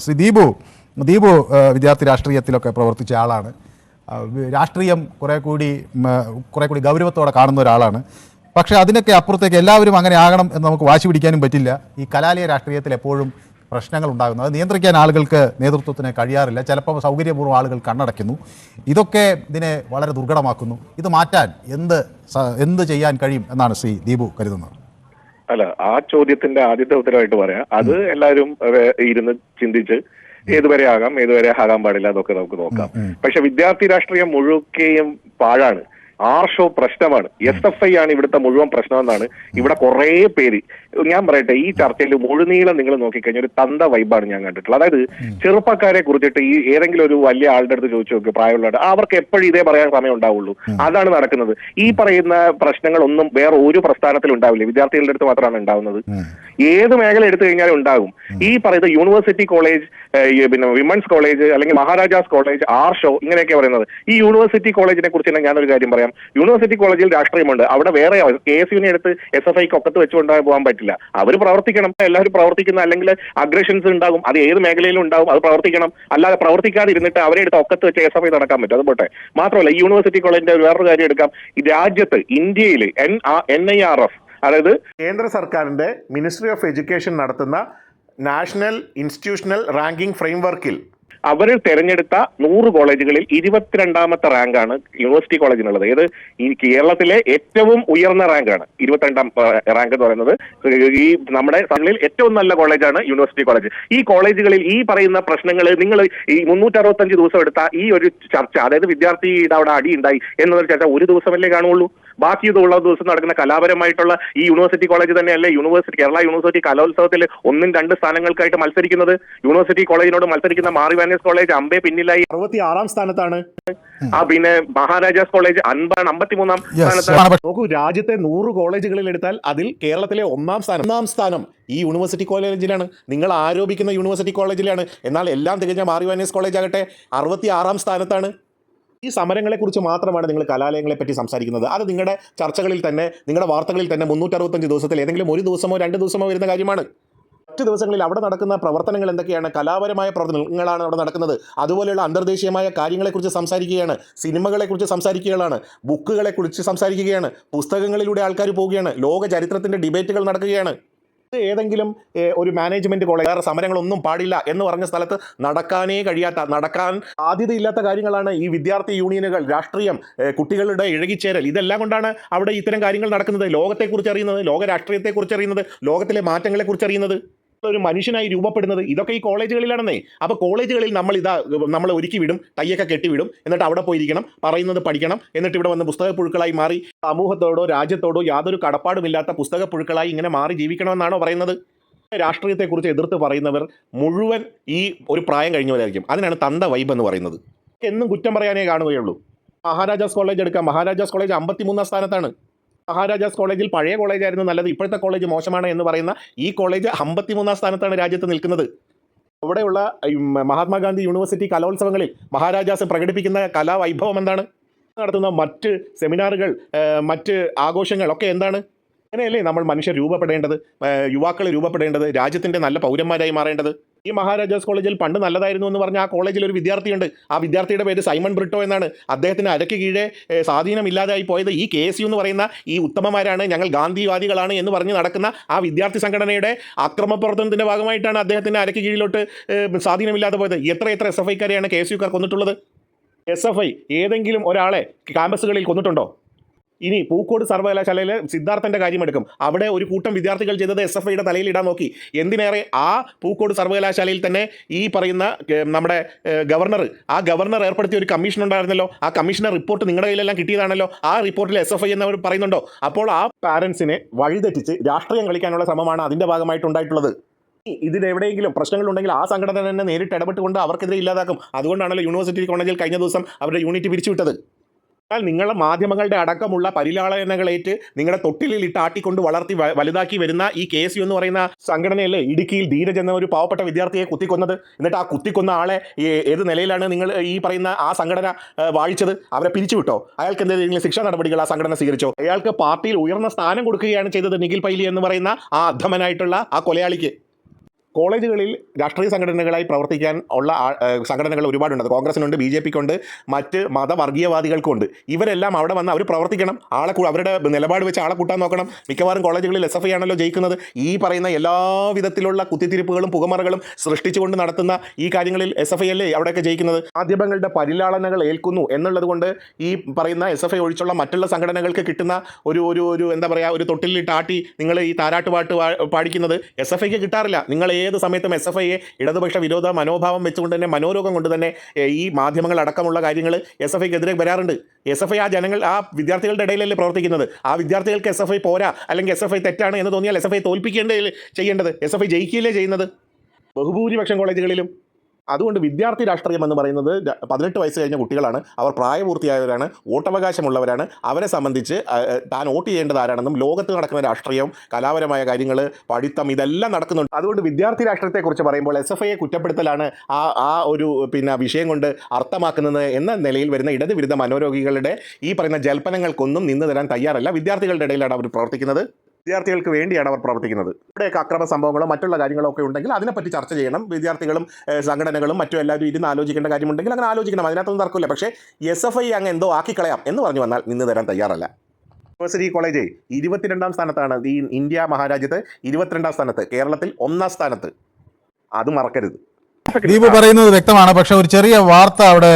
ശ്രീ ദീപു ദീപു വിദ്യാർത്ഥി രാഷ്ട്രീയത്തിലൊക്കെ പ്രവർത്തിച്ച ആളാണ്. രാഷ്ട്രീയം കുറേ കൂടി കുറേ കൂടി ഗൗരവത്തോടെ കാണുന്ന ഒരാളാണ്. പക്ഷേ അതിനൊക്കെ അപ്പുറത്തേക്ക് എല്ലാവരും അങ്ങനെ ആകണം എന്ന് നമുക്ക് വാശി പിടിക്കാനും പറ്റില്ല. ഈ കലാലയ രാഷ്ട്രീയത്തിൽ എപ്പോഴും പ്രശ്നങ്ങൾ ഉണ്ടാകുന്നു. അത് നിയന്ത്രിക്കാൻ ആളുകൾക്ക് നേതൃത്വത്തിന് കഴിയാറില്ല. ചിലപ്പോൾ സൗകര്യപൂർവം ആളുകൾ കണ്ണടയ്ക്കുന്നു. ഇതൊക്കെ ഇതിനെ വളരെ ദുർഘടമാക്കുന്നു. ഇത് മാറ്റാൻ എന്ത് എന്ത് ചെയ്യാൻ കഴിയും എന്നാണ് ശ്രീ ദീപു കരുതുന്നത്. അല്ല ആ ചോദ്യത്തിന്റെ ആദ്യത്തെ ഉത്തരവായിട്ട് പറയാം. അത് എല്ലാവരും ഇരുന്ന് ചിന്തിച്ച് ഏതുവരെ ആകാം ഏതുവരെ ആകാൻ പാടില്ല അതൊക്കെ നമുക്ക് നോക്കാം. പക്ഷെ വിദ്യാർത്ഥി രാഷ്ട്രീയം മുഴുക്കെയും പാഴാണ്. ആർഷോ പ്രശ്നമാണ്. എസ് എഫ് ഐ ആണ് ഇവിടുത്തെ മുഴുവൻ പ്രശ്നം എന്നാണ് ഇവിടെ കുറേ പേര്. ഞാൻ പറയട്ടെ ഈ ചർച്ചയിൽ മുഴുനീളം നിങ്ങൾ നോക്കിക്കഴിഞ്ഞാൽ ഒരു തന്ത വൈബാണ് ഞാൻ കണ്ടിട്ടുള്ളത്. അതായത് ചെറുപ്പക്കാരെ കുറിച്ചിട്ട് ഈ ഏതെങ്കിലും ഒരു വലിയ ആളുടെ അടുത്ത് ചോദിച്ചു നോക്ക് പ്രായമുള്ള അവർക്ക് എപ്പോഴും ഇതേ പറയാൻ സമയം ഉണ്ടാവുള്ളൂ. അതാണ് നടക്കുന്നത്. ഈ പറയുന്ന പ്രശ്നങ്ങളൊന്നും വേറെ ഒരു പ്രസ്ഥാനത്തിൽ ഉണ്ടാവില്ല. വിദ്യാർത്ഥികളുടെ അടുത്ത് മാത്രമാണ് ഉണ്ടാവുന്നത്. ഏത് മേഖല എടുത്തു കഴിഞ്ഞാലും ഉണ്ടാകും. ഈ പറയുന്ന യൂണിവേഴ്സിറ്റി കോളേജ് പിന്നെ വിമൻസ് കോളേജ് അല്ലെങ്കിൽ മഹാരാജാസ് കോളേജ് ആർ ഷോ ഇങ്ങനെയൊക്കെ പറയുന്നത്. ഈ യൂണിവേഴ്സിറ്റി കോളേജിനെ കുറിച്ച് തന്നെ ഞാനൊരു കാര്യം പറയാം. യൂണിവേഴ്സിറ്റി കോളേജിൽ രാഷ്ട്രീയമുണ്ട്. അവിടെ വേറെ കെ എസ് യുവിനെ എടുത്ത് എസ് എഫ് ഐക്ക് ഒക്കത്ത് വെച്ചുകൊണ്ട് പോകാൻ പറ്റില്ല. അവർ പ്രവർത്തിക്കണം. എല്ലാവരും പ്രവർത്തിക്കുന്ന അല്ലെങ്കിൽ അഗ്രഷൻസ് ഉണ്ടാകും. അത് ഏത് മേഖലയിലും ഉണ്ടാകും. അത് പ്രവർത്തിക്കണം. അല്ലാതെ പ്രവർത്തിക്കാതെ ഇരുന്നിട്ട് അവരെ എടുത്ത് ഒക്കത്ത് വെച്ച് എസ് എഫ് ഐ നടക്കാൻ പറ്റും. അത് പോട്ടെ. മാത്രമല്ല ഈ യൂണിവേഴ്സിറ്റി കോളേജിന്റെ വേറൊരു കാര്യം എടുക്കാം. രാജ്യത്ത് ഇന്ത്യയിൽ N N I R F അതായത് കേന്ദ്ര സർക്കാരിന്റെ മിനിസ്ട്രി ഓഫ് എഡ്യൂക്കേഷൻ നടത്തുന്ന നാഷണൽ ഇൻസ്റ്റിറ്റ്യൂഷണൽ റാങ്കിംഗ് ഫ്രെയിംവർക്കിൽ അവർ തിരഞ്ഞെടുത്ത നൂറ് കോളേജുകളിൽ ഇരുപത്തിരണ്ടാമത്തെ റാങ്കാണ് യൂണിവേഴ്സിറ്റി കോളേജിനുള്ളത്. ഏത് ഈ കേരളത്തിലെ ഏറ്റവും ഉയർന്ന റാങ്കാണ്. ഇരുപത്തിരണ്ടാം റാങ്ക് എന്ന് പറയുന്നത്. ഈ നമ്മുടെ തമിഴിൽ ഏറ്റവും നല്ല കോളേജാണ് യൂണിവേഴ്സിറ്റി കോളേജ്. ഈ കോളേജുകളിൽ ഈ പറയുന്ന പ്രശ്നങ്ങൾ നിങ്ങൾ ഈ മുന്നൂറ്ററുപത്തഞ്ച് ദിവസം എടുത്ത ഈ ഒരു ചർച്ച അതായത് വിദ്യാർത്ഥിയുടെ അവിടെ അടി ഉണ്ടായി എന്നൊരു ചർച്ച ഒരു ദിവസമല്ലേ കാണുള്ളൂ ബാക്കി ഇതുള്ള ദിവസം നടക്കുന്ന കലാപരമായിട്ടുള്ള ഈ യൂണിവേഴ്സിറ്റി കോളേജ് തന്നെയല്ലേ യൂണിവേഴ്സിറ്റി കേരള യൂണിവേഴ്സിറ്റി കലോത്സവത്തിൽ ഒന്നും രണ്ട് സ്ഥാനങ്ങൾക്കായിട്ട് മത്സരിക്കുന്നത്? യൂണിവേഴ്സിറ്റി കോളേജിനോട് മത്സരിക്കുന്ന മാറി വാനേഴ്സ് കോളേജ് അമ്പേ പിന്നിലായി. അറുപത്തി ആറാം സ്ഥാനത്താണ്. ആ പിന്നെ മഹാരാജാസ് കോളേജ് അൻപാണ് അമ്പത്തിമൂന്നാം Yes, സ്ഥാനത്താണ്. നോക്കൂ രാജ്യത്തെ നൂറ് കോളേജുകളിൽ എടുത്താൽ അതിൽ കേരളത്തിലെ ഒന്നാം സ്ഥാനം. ഒന്നാം സ്ഥാനം ഈ യൂണിവേഴ്സിറ്റി കോളേജിലാണ്. നിങ്ങൾ ആരോപിക്കുന്ന യൂണിവേഴ്സിറ്റി കോളേജിലാണ്. എന്നാൽ എല്ലാം തികഞ്ഞ മാറി വാനേഴ്സ് കോളേജ് ആകട്ടെ അറുപത്തി ആറാം സ്ഥാനത്താണ്. ഈ സമരങ്ങളെക്കുറിച്ച് മാത്രമാണ് നിങ്ങൾ കലാലയങ്ങളെ പറ്റി സംസാരിക്കുന്നത്. അത് നിങ്ങളുടെ ചർച്ചകളിൽ തന്നെ നിങ്ങളുടെ വാർത്തകളിൽ തന്നെ മുന്നൂറ്ററുപത്തഞ്ച് ദിവസത്തിൽ ഏതെങ്കിലും ഒരു ദിവസമോ രണ്ട് ദിവസമോ വരുന്ന കാര്യമാണ്. മറ്റു ദിവസങ്ങളിൽ അവിടെ നടക്കുന്ന പ്രവർത്തനങ്ങൾ എന്തൊക്കെയാണ്? കലാപരമായ പ്രവർത്തനങ്ങളാണ് അവിടെ നടക്കുന്നത്. അതുപോലെയുള്ള അന്തർദേശീയമായ കാര്യങ്ങളെക്കുറിച്ച് സംസാരിക്കുകയാണ്. സിനിമകളെക്കുറിച്ച് സംസാരിക്കുകയാണ്. ബുക്കുകളെക്കുറിച്ച് സംസാരിക്കുകയാണ്. പുസ്തകങ്ങളിലൂടെ ആൾക്കാർ പോവുകയാണ്. ലോക ചരിത്രത്തിന്റെ ഡിബേറ്റുകൾ നടക്കുകയാണ്. ഏതെങ്കിലും ഒരു മാനേജ്മെന്റ് കോളേജ് വേറെ സമരങ്ങളൊന്നും പാടില്ല എന്ന് പറഞ്ഞ സ്ഥലത്ത് നടക്കാനേ കഴിയാത്ത നടക്കാൻ സാധ്യതയില്ലാത്ത കാര്യങ്ങളാണ് ഈ വിദ്യാർത്ഥി യൂണിയനുകൾ രാഷ്ട്രീയം കുട്ടികളുടെ ഇഴകിച്ചേരൽ. ഇതെല്ലാം കൊണ്ടാണ് അവിടെ ഇത്തരം കാര്യങ്ങൾ നടക്കുന്നത്. ലോകത്തെക്കുറിച്ച് അറിയുന്നത് ലോക രാഷ്ട്രീയത്തെക്കുറിച്ച് അറിയുന്നത് ലോകത്തിലെ മാറ്റങ്ങളെക്കുറിച്ച് അറിയുന്നത്. ഒരു മനുഷ്യനായി രൂപപ്പെടുന്നത് ഇതൊക്കെ ഈ കോളേജുകളിലാണെന്നേ. അപ്പോൾ കോളേജുകളിൽ നമ്മൾ ഇതാ നമ്മൾ ഒരുക്കി വിടും തയ്യൊക്കെ കെട്ടിവിടും എന്നിട്ട് അവിടെ പോയിരിക്കണം പറയുന്നത് പഠിക്കണം എന്നിട്ട് ഇവിടെ വന്ന് പുസ്തക പുഴുക്കളായി മാറി സമൂഹത്തോടോ രാജ്യത്തോടോ യാതൊരു കടപ്പാടുമില്ലാത്ത പുസ്തക പുഴുക്കളായി ഇങ്ങനെ മാറി ജീവിക്കണമെന്നാണോ പറയുന്നത്? രാഷ്ട്രീയത്തെക്കുറിച്ച് എതിർത്ത് പറയുന്നവർ മുഴുവൻ ഈ ഒരു പ്രായം കഴിഞ്ഞവരായിരിക്കും. അതിനാണ് തന്ത വൈബ് എന്ന് പറയുന്നത്. എന്നും കുറ്റം പറയാനേ കാണുകയുള്ളൂ. മഹാരാജാസ് കോളേജ് എടുക്കാം. മഹാരാജാസ് കോളേജ് അമ്പത്തിമൂന്നാം സ്ഥാനത്താണ്. മഹാരാജാസ് കോളേജിൽ പഴയ കോളേജായിരുന്നു നല്ലത്. ഇപ്പോഴത്തെ കോളേജ് മോശമാണ് എന്ന് പറയുന്ന ഈ കോളേജ് അമ്പത്തിമൂന്നാം സ്ഥാനത്താണ് രാജ്യത്ത് നിൽക്കുന്നത്. അവിടെയുള്ള മഹാത്മാഗാന്ധി യൂണിവേഴ്സിറ്റി കലോത്സവങ്ങളിൽ മഹാരാജാസ് പ്രകടിപ്പിക്കുന്ന കലാവൈഭവം എന്താണ്? നടത്തുന്ന മറ്റ് സെമിനാറുകൾ മറ്റ് ആഘോഷങ്ങൾ ഒക്കെ എന്താണ്? അങ്ങനെയല്ലേ നമ്മൾ മനുഷ്യർ രൂപപ്പെടേണ്ടത്? യുവാക്കൾ രൂപപ്പെടേണ്ടത്? രാജ്യത്തിന്റെ നല്ല പൗരന്മാരായി മാറേണ്ടത്? ഈ മഹാരാജാസ് കോളേജിൽ പണ്ട് നല്ലതായിരുന്നു എന്ന് പറഞ്ഞ ആ കോളേജിൽ ഒരു വിദ്യാർത്ഥിയുണ്ട്. ആ വിദ്യാർത്ഥിയുടെ പേര് സൈമൺ ബ്രിട്ടോ എന്നാണ്. അദ്ദേഹത്തിന് അരക്ക് കീഴേ സ്വാധീനമില്ലാതായി പോയത് ഈ കെ എസ് യു എന്ന് പറയുന്ന ഈ ഉത്തമമാരാണ് ഞങ്ങൾ ഗാന്ധിവാദികളാണ് എന്ന് പറഞ്ഞ് നടക്കുന്ന ആ വിദ്യാർത്ഥി സംഘടനയുടെ അക്രമ പ്രവർത്തനത്തിന്റെ ഭാഗമായിട്ടാണ് അദ്ദേഹത്തിന് അരക്ക് കീഴിലോട്ട് സ്വാധീനമില്ലാതെ പോയത്. എത്ര എത്ര എസ് എഫ് ഐക്കാരെയാണ് കെ എസ് യുക്കാർ കൊന്നിട്ടുള്ളത്? എസ് എഫ് ഐ ഏതെങ്കിലും ഒരാളെ ക്യാമ്പസുകളിൽ കൊന്നിട്ടുണ്ടോ? ഇനി പൂക്കോട് സർവകലാശാലയിലെ സിദ്ധാർത്ഥന്റെ കാര്യമെടുക്കും. അവിടെ ഒരു കൂട്ടം വിദ്യാർത്ഥികൾ ചെയ്തത് എസ് എഫ് ഐയുടെ തലയിൽ ഇടാൻ നോക്കി. എന്തിനേറെ ആ പൂക്കോട് സർവകലാശാലയിൽ തന്നെ ഈ പറയുന്ന നമ്മുടെ ഗവർണർ ആ ഗവർണർ ഏർപ്പെടുത്തിയ ഒരു കമ്മീഷൻ ഉണ്ടായിരുന്നല്ലോ. ആ കമ്മീഷണർ റിപ്പോർട്ട് നിങ്ങളുടെ കയ്യിലെല്ലാം കിട്ടിയതാണല്ലോ. ആ റിപ്പോർട്ടിൽ എസ് എഫ് ഐ എന്നവർ പറയുന്നുണ്ടോ? അപ്പോൾ ആ പാരൻസിനെ വഴിതെറ്റിച്ച് രാഷ്ട്രീയം കളിക്കാനുള്ള ശ്രമമാണ് അതിന്റെ ഭാഗമായിട്ടുണ്ടായിട്ടുള്ളത്. ഇതിൽ എവിടെയെങ്കിലും പ്രശ്നങ്ങളുണ്ടെങ്കിൽ ആ സംഘടന തന്നെ നേരിട്ട് ഇടപെട്ടുകൊണ്ട് അവർക്കെതിരെ ഇല്ലാതാക്കും. അതുകൊണ്ടാണല്ലോ യൂണിവേഴ്സിറ്റി കോളേജിൽ കഴിഞ്ഞ ദിവസം അവരുടെ യൂണിറ്റ് പിരിച്ചുവിട്ടത്. എന്നാൽ നിങ്ങളുടെ മാധ്യമങ്ങളുടെ അടക്കമുള്ള പരിലാളനകളേറ്റ് നിങ്ങളുടെ തൊട്ടിലിൽ ഇട്ട് ആട്ടിക്കൊണ്ട് വളർത്തി വലുതാക്കി വരുന്ന ഈ കെ എന്ന് പറയുന്ന സംഘടനയല്ലേ? ഇടുക്കിയിൽ ധീരജ് എന്ന ഒരു പാവപ്പെട്ട വിദ്യാർത്ഥിയെ കുത്തിക്കൊന്നത്. എന്നിട്ട് ആ കുത്തിക്കൊന്ന ആളെ ഏത് നിലയിലാണ് നിങ്ങൾ ഈ പറയുന്ന ആ സംഘടന വാഴിച്ചത്? അവരെ പിരിച്ചുവിട്ടോ അയാൾക്ക് എന്തെങ്കിലും ശിക്ഷാ നടപടികൾ ആ സംഘടന സ്വീകരിച്ചോ? അയാൾക്ക് പാർട്ടിയിൽ ഉയർന്ന സ്ഥാനം കൊടുക്കുകയാണ് ചെയ്തത് നിഖിൽ പൈലി എന്ന് പറയുന്ന ആ അധമനായിട്ടുള്ള ആ കൊലയാളിക്ക്. കോളേജുകളിൽ രാഷ്ട്രീയ സംഘടനകളായി പ്രവർത്തിക്കാൻ ഉള്ള സംഘടനകൾ ഒരുപാടുണ്ട്. കോൺഗ്രസിനുണ്ട് ബി ജെ പിക്കുണ്ട് മറ്റ് മതവർഗീയവാദികൾക്കുണ്ട് ഇവരെല്ലാം അവിടെ വന്ന് അവർ പ്രവർത്തിക്കണം. ആളെ അവരുടെ നിലപാട് വെച്ച് ആളെ കൂട്ടാൻ നോക്കണം. മിക്കവാറും കോളേജുകളിൽ എസ് എഫ് ഐ ആണല്ലോ ജയിക്കുന്നത്. ഈ പറയുന്ന എല്ലാ വിധത്തിലുള്ള കുത്തിത്തിരിപ്പുകളും പുകമറകളും സൃഷ്ടിച്ചുകൊണ്ട് നടത്തുന്ന ഈ കാര്യങ്ങളിൽ എസ് എഫ് ഐ അല്ലേ അവിടെയൊക്കെ ജയിക്കുന്നത്? മാധ്യമങ്ങളുടെ പരിലാളനകൾ ഏൽക്കുന്നു എന്നുള്ളതുകൊണ്ട് ഈ പറയുന്ന എസ് എഫ് ഐ ഒഴിച്ചുള്ള മറ്റുള്ള സംഘടനകൾക്ക് കിട്ടുന്ന ഒരു ഒരു ഒരു എന്താ പറയുക ഒരു തൊട്ടിലിട്ട് ആട്ടി നിങ്ങൾ ഈ താരാട്ടുപാട്ട് പാടിക്കുന്നത് എസ് എഫ് ഐക്ക് കിട്ടാറില്ല. നിങ്ങൾ ഏത് സമയത്തും എസ് എഫ് ഐയെ ഇടതുപക്ഷ വിരോധ മനോഭാവം വെച്ചുകൊണ്ട് തന്നെ മനോരോഗം കൊണ്ട് തന്നെ ഈ മാധ്യമങ്ങൾ അടക്കമുള്ള കാര്യങ്ങൾ എസ് എഫ് ഐക്കെതിരെ വരാറുണ്ട്. എസ് എഫ് ഐ ആ ജനങ്ങൾ ആ വിദ്യാർത്ഥികളുടെ ഇടയിലല്ലേ പ്രവർത്തിക്കുന്നത്? ആ വിദ്യാർത്ഥികൾക്ക് എസ് എഫ് ഐ പോരാ? അല്ലെങ്കിൽ എസ് എഫ് ഐ തെറ്റാണ് എന്ന് തോന്നിയാൽ എസ് എഫ് ഐ തോൽപ്പിക്കേണ്ട ചെയ്യേണ്ടത്? എസ് എഫ് ഐ ജയിക്കുകയല്ലേ ചെയ്യുന്നത്? ബഹുഭൂരിപക്ഷം കോളേജുകളിലും അതുകൊണ്ട് വിദ്യാർത്ഥി രാഷ്ട്രീയം എന്ന് പറയുന്നത് പതിനെട്ട് വയസ്സ് കഴിഞ്ഞ കുട്ടികളാണ്. അവർ പ്രായപൂർത്തിയായവരാണ് വോട്ടവകാശമുള്ളവരാണ് അവരെ സംബന്ധിച്ച് താൻ വോട്ട് ചെയ്യേണ്ടത് ആരാണെന്നും ലോകത്ത് നടക്കുന്ന രാഷ്ട്രീയം കലാപരമായ കാര്യങ്ങൾ പഠിത്തം ഇതെല്ലാം നടക്കുന്നുണ്ട്. അതുകൊണ്ട് വിദ്യാർത്ഥി രാഷ്ട്രീയത്തെക്കുറിച്ച് പറയുമ്പോൾ എസ് എഫ് ഐയെ കുറ്റപ്പെടുത്തലാണ് ആ ആ ഒരു പിന്നെ വിഷയം കൊണ്ട് അർത്ഥമാക്കുന്നത് എന്ന നിലയിൽ വരുന്ന ഇടതുവിരുദ്ധ മനോരോഗികളുടെ ഈ പറയുന്ന ജൽപ്പനങ്ങൾക്കൊന്നും നിന്ന് തരാൻ തയ്യാറല്ല. വിദ്യാർത്ഥികളുടെ ഇടയിലാണ് അവർ പ്രവർത്തിക്കുന്നത്. വിദ്യാർത്ഥികൾക്ക് വേണ്ടിയാണ് അവർ പ്രവർത്തിക്കുന്നത്. ഇവിടെയൊക്കെ അക്രമ സംഭവങ്ങളോ മറ്റുള്ള കാര്യങ്ങളോ ഒക്കെ ഉണ്ടെങ്കിൽ അതിനെപ്പറ്റി ചർച്ച ചെയ്യണം. വിദ്യാർത്ഥികളും സംഘടനകളും മറ്റും എല്ലാവരും ഇരുന്ന് ആലോചിക്കേണ്ട കാര്യമുണ്ടെങ്കിൽ അങ്ങനെ ആലോചിക്കണം. അതിനകത്തൊന്നും തർക്കമില്ല. പക്ഷേ എസ് എഫ് ഐ അങ്ങ് എന്തോ ആക്കിക്കളയാം എന്ന് പറഞ്ഞു വന്നാൽ നിന്ന് തരാൻ തയ്യാറല്ല. യൂണിവേഴ്സിറ്റി കോളേജ് ഇരുപത്തിരണ്ടാം സ്ഥാനത്താണ്. ഈ ഇന്ത്യ മഹാരാജ്യത്ത് ഇരുപത്തിരണ്ടാം സ്ഥാനത്ത്. കേരളത്തിൽ ഒന്നാം സ്ഥാനത്ത്. അത് മറക്കരുത്. ദീപു പറയുന്നത് വ്യക്തമാണ്. പക്ഷെ ഒരു ചെറിയ വാർത്ത അവിടെ